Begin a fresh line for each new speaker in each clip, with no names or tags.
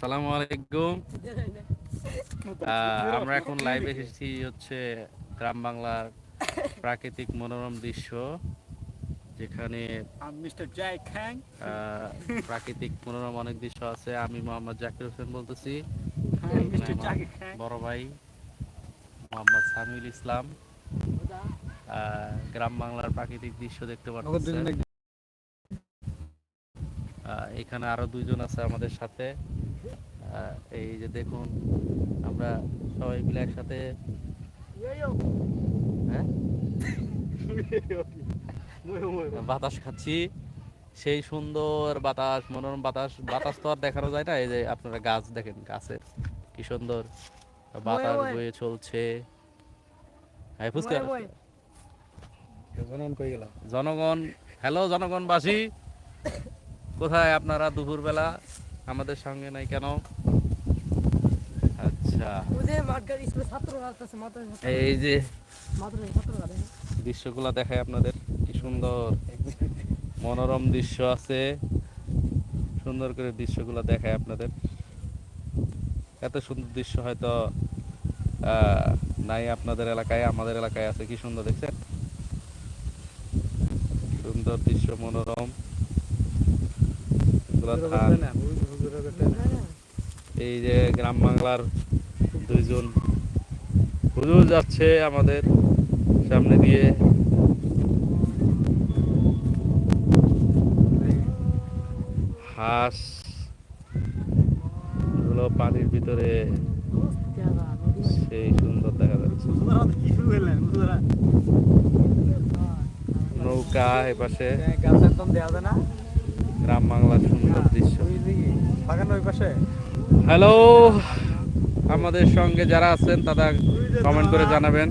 সালামু আলাইকুম আমরা এখন লাইভ এসেছি হচ্ছে গ্রাম বাংলার প্রাকৃতিক মনোরম দৃশ্য যেখানে প্রাকৃতিক মনোরম অনেক দৃশ্য আছে। আমি মোহাম্মদ জাকির হোসেন বলতেছি. বড় ভাই মোহাম্মদ সামিউল ইসলাম। আহ, গ্রাম বাংলার প্রাকৃতিক দৃশ্য দেখতে পাচ্ছেন আহ, এখানে আরও দুইজন আছে আমাদের সাথে। এই যে দেখুন আমরা সবাই মিলে একসাথে হ্যাঁ? বাতাস খাচ্ছি। সেই সুন্দর বাতাস মনোরম বাতাস। বাতাস তো আর দেখানো যায় না এই যে আপনারা গাছ দেখেন গাছের কি সুন্দর। বাতাস
বয়ে।
চলছে। জনগণ হ্যালো জনগণবাসী। কোথায় আপনারা দুপুরবেলা? আমাদের সঙ্গে নাই কেন? আচ্ছা। এই যে দৃশ্যগুলো দেখায় আপনাদের কি সুন্দর। মনোরম দৃশ্য আছে। সুন্দর করে দৃশ্যগুলো দেখায় আপনাদের। এত সুন্দর দৃশ্য হয়তো আহ, নাই আপনাদের এলাকায় আমাদের এলাকায় আছে। কি সুন্দর দেখছেন? সুন্দর দৃশ্য মনোরম। এই যে গ্রাম বাংলার দুইজন হুজুর যাচ্ছে আমাদের সামনে দিয়ে। হাঁসগুলো পানির ভিতরে। সেই সুন্দর দেখা যাচ্ছে। নৌকা এপাশে।
না?
গ্রাম বাংলার সুন্দর দৃশ্য।
ওই ওই পাশে?
হ্যালো আমাদের সঙ্গে যারা আছেন তারা কমেন্ট করে জানাবেন।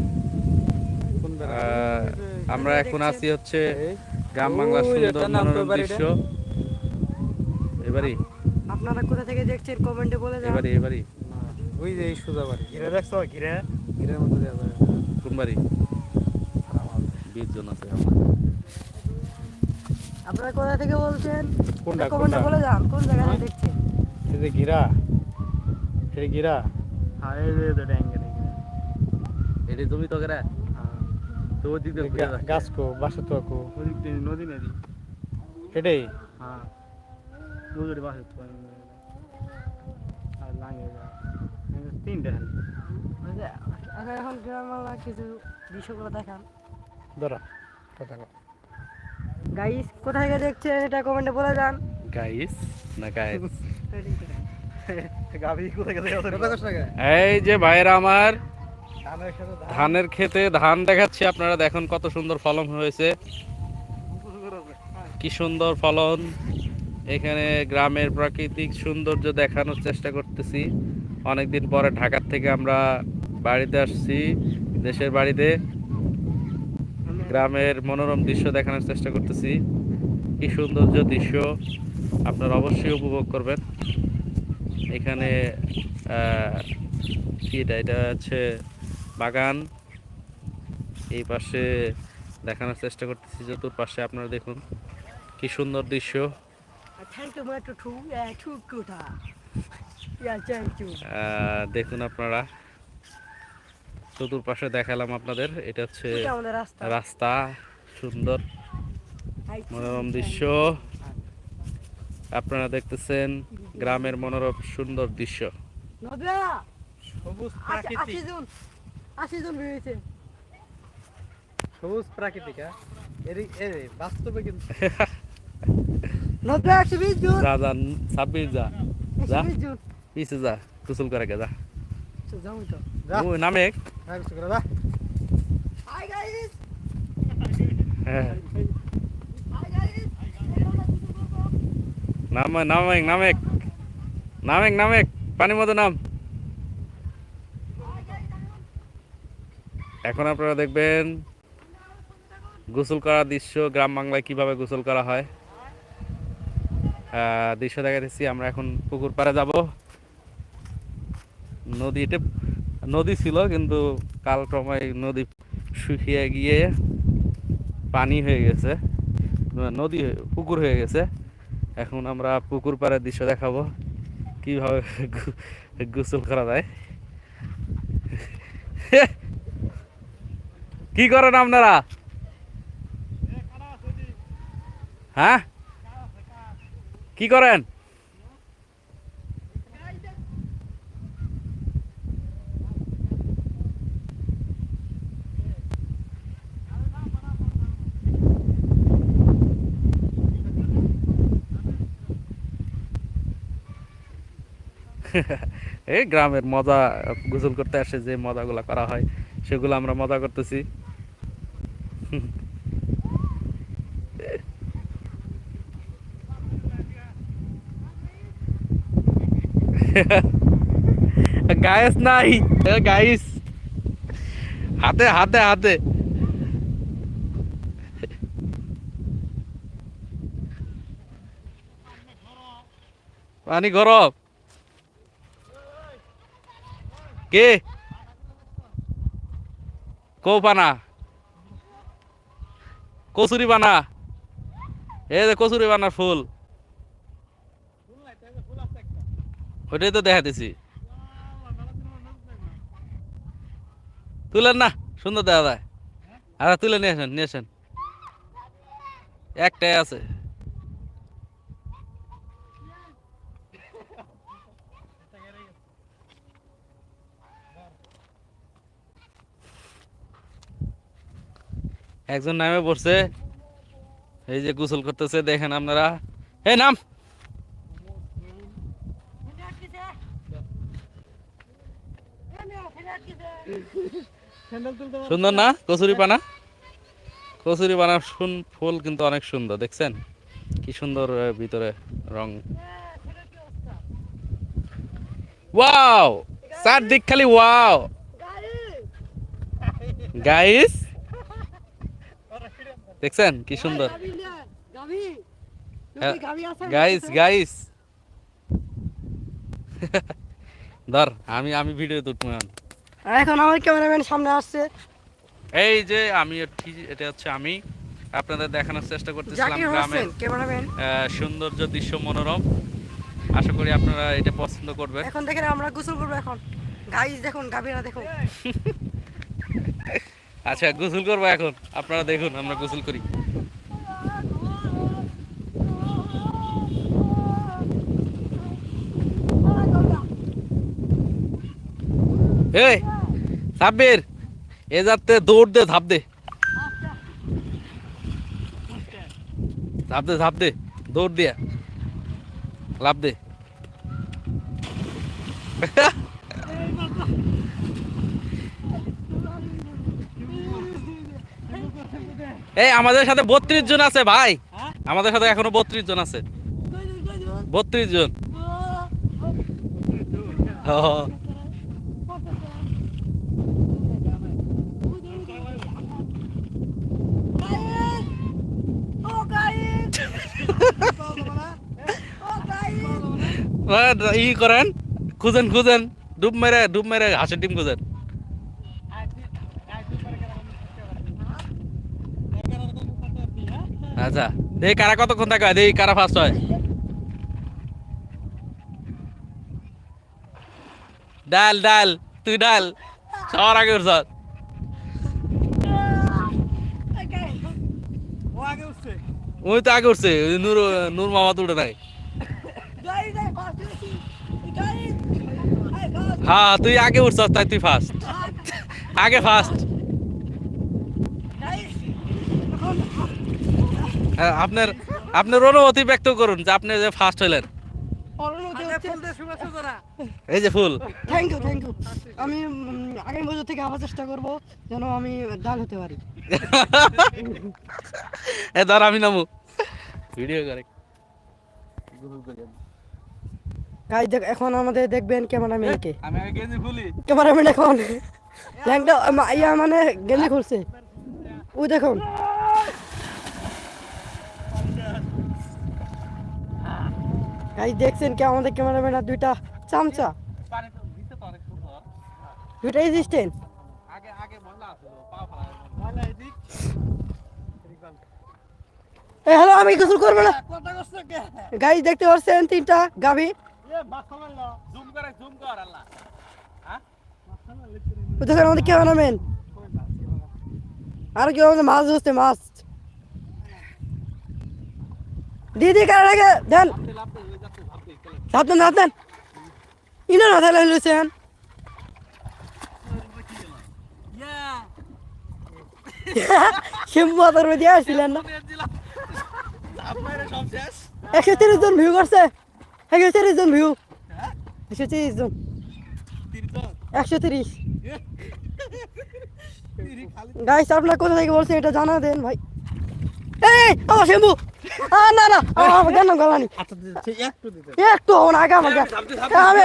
আমরা এখন আছি হচ্ছে গ্রাম বাংলার সুন্দর মনোরম দৃশ্য। এবারই।
আপনারা কোথা থেকে দেখছেন কমেন্টে বলে যান।
এবারই এবারই।
ওই যে এই সোজা বাড়ি। ঘিরে দেখছ? ঘিরে? ঘিরের মতো দেওয়া যায়।
কোন বাড়ি? বিশ জন আছে।
আপনারা কোথা থেকে বলছেন?
কোনটা কোনটা?
বলে যান কোন জায়গা থেকে
হ্যাঁ?
দেখছেন?
এই যে ঘিরা এই গিরা। হ্যাঁ এই যে এটা অ্যাঙ্গেল
এটি তুমি তো গেরা? তো ওই দিক দিয়ে
গাছ কো বাসা তো কো
ওদিক দিয়ে নদী নদী
এটাই?
হ্যাঁ। নদীর বাসে তো আর লাগে তিনটা
ওই এখন গ্রাম কিছু দৃশ্যগুলো দেখান।
ধরো কথা।
গাইস কোথা থেকে দেখছেন এটা কমেন্টে বলে যান।
গাইস না গাইস
কোথায়?
এই যে ভাইরা আমার
ধানের
ক্ষেতে ধান দেখাচ্ছি আপনারা দেখুন কত সুন্দর ফলন হয়েছে। কি সুন্দর ফলন। এখানে গ্রামের প্রাকৃতিক সৌন্দর্য দেখানোর চেষ্টা করতেছি। অনেকদিন পরে ঢাকার থেকে আমরা বাড়িতে আসছি দেশের বাড়িতে। গ্রামের মনোরম দৃশ্য দেখানোর চেষ্টা করতেছি। কি সৌন্দর্য দৃশ্য আপনারা অবশ্যই উপভোগ করবেন। এখানে কি এটা? এটা হচ্ছে বাগান। এই পাশে দেখানোর চেষ্টা করতেছি চতুর্পাশে আপনারা দেখুন। কি সুন্দর দৃশ্য। দেখুন আপনারা। চতুর্পাশে দেখালাম আপনাদের। এটা হচ্ছে
রাস্তা।
রাস্তা সুন্দর মনোরম দৃশ্য। আপনারা দেখতেছেন গ্রামের মনোরম সুন্দর দৃশ্য।
সবুজ প্রাকৃতিক। সবুজ প্রাকৃতিক হ্যাঁ? বাস্তবে কিন্তু।
যা যা ছাব্বিশ যা। যা। যা করে যা। নামে
হাই গাইস
হ্যাঁ
হাই গাইস
নামে পানির মতো নাম এখন আপনারা দেখবেন গোসল করার দৃশ্য গ্রাম বাংলায় কীভাবে গোসল করা হয়। আহ, দৃশ্য দেখাতেছি আমরা এখন পুকুর পাড়ে যাব। নদী এটা নদী ছিল, কিন্তু কালক্রমে নদী শুকিয়ে গিয়ে পানি হয়ে গেছে, নদী পুকুর হয়ে গেছে। এখন আমরা পুকুর পাড়ের দৃশ্য দেখাবো, কীভাবে গোসল করা যায়। কি করেন আপনারা? হ্যাঁ? কি করেন? এই গ্রামের মজা গোসল করতে আসে, যে মজাগুলো করা হয়, সেগুলো আমরা মজা করতেছি। গায়েস নাই। গাইস হাতে হাতে হাতে। পানি গরম। কে? কৌ পানা কচুরি বানা এই যে কচুরি বানার ফুল। ওইটাই তো দেখাতেছি। তুলেন না, সুন্দর দেখা যায়। আচ্ছা তুলে নিয়ে আসেন নিয়ে আসেন। একটাই আছে। একজন নামে পড়ছে। এই যে গোসল করতেছে, দেখেন আপনারা। এই, নাম? সুন্দর না? কচুরি পানা? কচুরি পানা শুন, ফুল কিন্তু অনেক সুন্দর, দেখছেন? কি সুন্দর ভিতরে রং। ওয়াও! চারদিক খালি ওয়াও! গাইস! দেখছেন? কি সুন্দর। হ্যাঁ, গাইস গাইস ধর আমি আমি ভিডিও তুলবো এখন।
আমার ক্যামেরাম্যান সামনে আসছে।
এই যে আমি এটা হচ্ছে আমি। আপনাদের দেখানোর চেষ্টা করতেছিলাম গ্রামের সৌন্দর্য দৃশ্য মনোরম। আশা করি আপনারা এটা পছন্দ করবেন।
এখন দেখেন আমরা গোসল করব এখন। গাইস দেখুন গাভীরা দেখুন।
আচ্ছা গোসল করব এখন। আপনারা দেখুন, আমরা গোসল করি। এই, সাব্বির, এ যাতে দৌড় দে ধাপ দে। ধাপ দে ধাপ দে, দৌড় দিয়া। লাভ দে। এই আমাদের সাথে বত্রিশ জন আছে ভাই। আমাদের সাথে এখনও বত্রিশ জন আছে। বত্রিশ জন। ই করেন। খুঁজেন খুঁজেন। ডুব মেরে ডুব মেরে, হাঁসের ডিম খুঁজেন। আচ্ছা দেখি কারা কতক্ষণ থাকে, দেখি কারা ফার্স্ট হয়। ডাল ডাল, তুই ডাল, সবার আগে উঠছ। ওই তো আগে উঠছে নূর নূর মামা তো নাই। হ্যাঁ তুই আগে উঠছ তাই তুই ফার্স্ট আগে ফার্স্ট আপনার আপনার অনুমতি ব্যক্ত করুন যে আপনি যে ফার্স্ট হইলেন। এই যে ফুল।
থ্যাংক ইউ থ্যাংক ইউ আমি আগামী বছর থেকে আবার চেষ্টা করব যেন আমি ডাল হতে পারি।
এ ধর আমি নামু। ভিডিও করে।
গাইস দেখ এখন আমাদের দেখবেন ক্যামেরাম্যানকে
আমি আগে গেঞ্জি খুলি।
ক্যামেরাম্যান এখন। ল্যাংটা ইয়া মানে গেঞ্জি খুলছে। ওই দেখুন। গাইস দেখছেন কি আমাদের ক্যামেরাম্যান আর দুইটা চামচা? দুইটা এই হ্যালো আমি গোসল করব না। গাড়ি দেখতে পাচ্ছেন তিনটা গাভি? দেখেন আমাদের ক্যামেরাম্যান আর কেউ আমাদের মাছ ধরছে, মাছ। দিদি, কার দেন। আসছিলেন না। একশো তিরিশ জন ভিউ করছে। একশো তিরিশ জন ভিউ একশো তিরিশ জন। একশো তিরিশ। গাইস আপনার কোথা থেকে বলছেন এটা জানা দেন ভাই। এই আমার আ, না না আমার কেন গলানি
আচ্ছা একটু
আগে আমাকে। আমি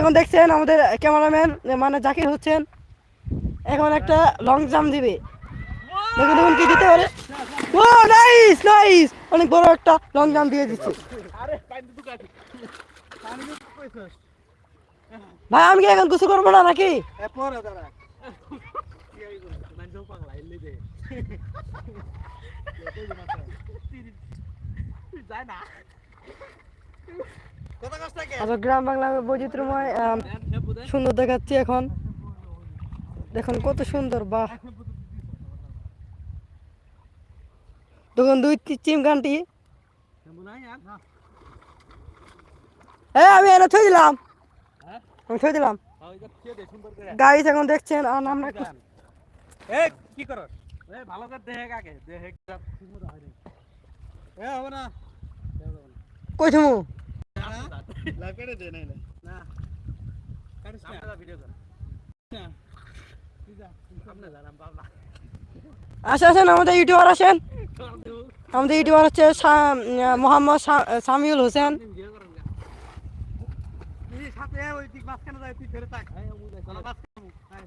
এখন দেখছেন আমাদের ক্যামেরাম্যান মানে জাকির হচ্ছেন। এখন একটা লং জাম্প দিবে। দেখুন দেখুন কি দিতে পারে। ও নাইস নাইস অনেক বড় একটা লং জাম্প দিয়ে দিচ্ছে। ভাই আমি কি এখন কিছু করব না নাকি?
এ পরে দাঁড়া।
আচ্ছা গ্রাম বাংলা বৈচিত্র্যময় সুন্দর দেখাচ্ছি এখন। দেখুন কত সুন্দর বাহ। দেখুন দুই তি- চিম গানটি। আমি এনে থই দিলাম। আমি থই দিলাম। গাইস এখন দেখছেন আর আমরা
কি করস? এ ভালো করে দেখে আগে দেখে ঠিকমতো এ হবে না।
কই থমু?
লাকেটে দে নাই না। কাটিস না। ভিডিও কর।
আসেন আসেন আমাদের ইউটিউবার আসেন। আমাদের ইউটিউবার হচ্ছে মোহাম্মদ সামিউল হোসেন।
হ্যাঁ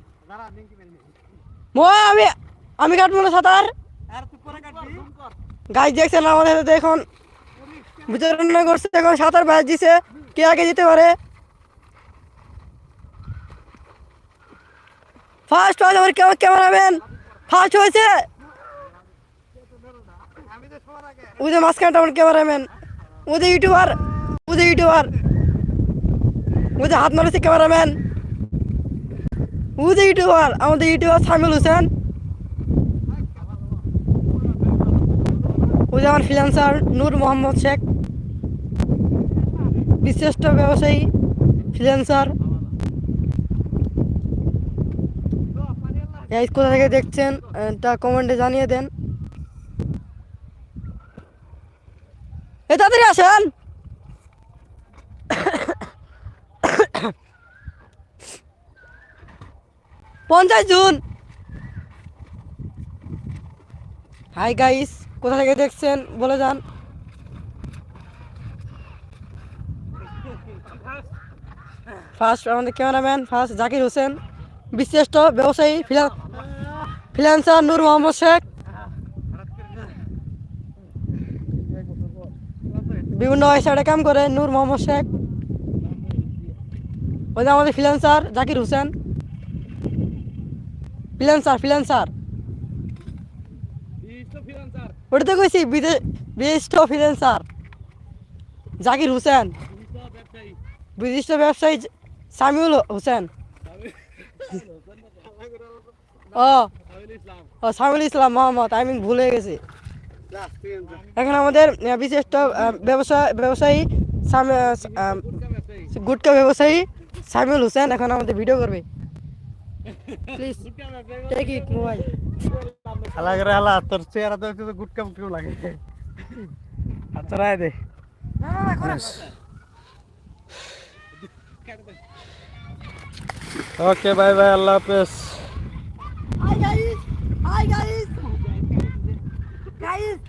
হ্যাঁ
আমি আমি কাটবো না সাঁতার।
জুম
দেখছেন আমাদের হাতে এখন বিতরণ করছে এখন সাঁতার ব্যাচ দিছে। কে আগে যেতে পারে? ফার্স্ট হয়েছে আমার কেমন ক্যামেরাম্যান ফার্স্ট হয়েছে।
আগে
ওদের মাঝখানটা আমার ক্যামেরাম্যান ওদের ইউটিউবার ওদের ইউটিউবার ওদের হাত মারেছে ক্যামেরাম্যান ওদের ইউটিউবার আমাদের ইউটিউবার সামিল হোসেন। আমার ফ্রিল্যান্সার নূর মোহাম্মদ শেখ, বিশিষ্ট ব্যবসায়ী ফ্রিল্যান্সার এই কোথা থেকে দেখছেন তা কমেন্টে জানিয়ে দেন। এ তাড়াতাড়ি আসেন। পঞ্চাশ জুন। হাই গাইস কোথা থেকে দেখছেন? বলে যান। ফার্স্ট আমাদের ক্যামেরাম্যান ফার্স্ট জাকির হোসেন, বিশিষ্ট ব্যবসায়ী ফ্রিল্যান্সার নূর মোহাম্মদ শেখ, বিভিন্ন ওয়েবসাইটে কাম করে নূর মোহাম্মদ শেখ। ওই আমাদের freelancer Zakir Hossain. Freelancer freelancer
বিশটা ফ্রিল্যান্সার
ওটা তো কইছি বিদেশ বিশিষ্ট ফ্রিল্যান্সার জাকির হোসেন। বিশিষ্ট ব্যবসায়ী সামিউল হোসেন। ও। ও, সামিউল ইসলাম মোহাম্মদ, আমি ভুলে গেছি। এখন আমাদের বিশিষ্ট ব্যবসা ব্যবসায়ী
গুটকা ব্যবসায়ী
সামিউল হোসেন এখন আমাদের ভিডিও করবে। প্লিজ টেক ইট মোবাইল
হালা করে হালা তোর চেহারা তো একটু গুটকা মুটকা লাগে। আচ্ছা রায় দে। ওকে বাই বাই আল্লাহ হাফেজ। Hi guys hi guys guys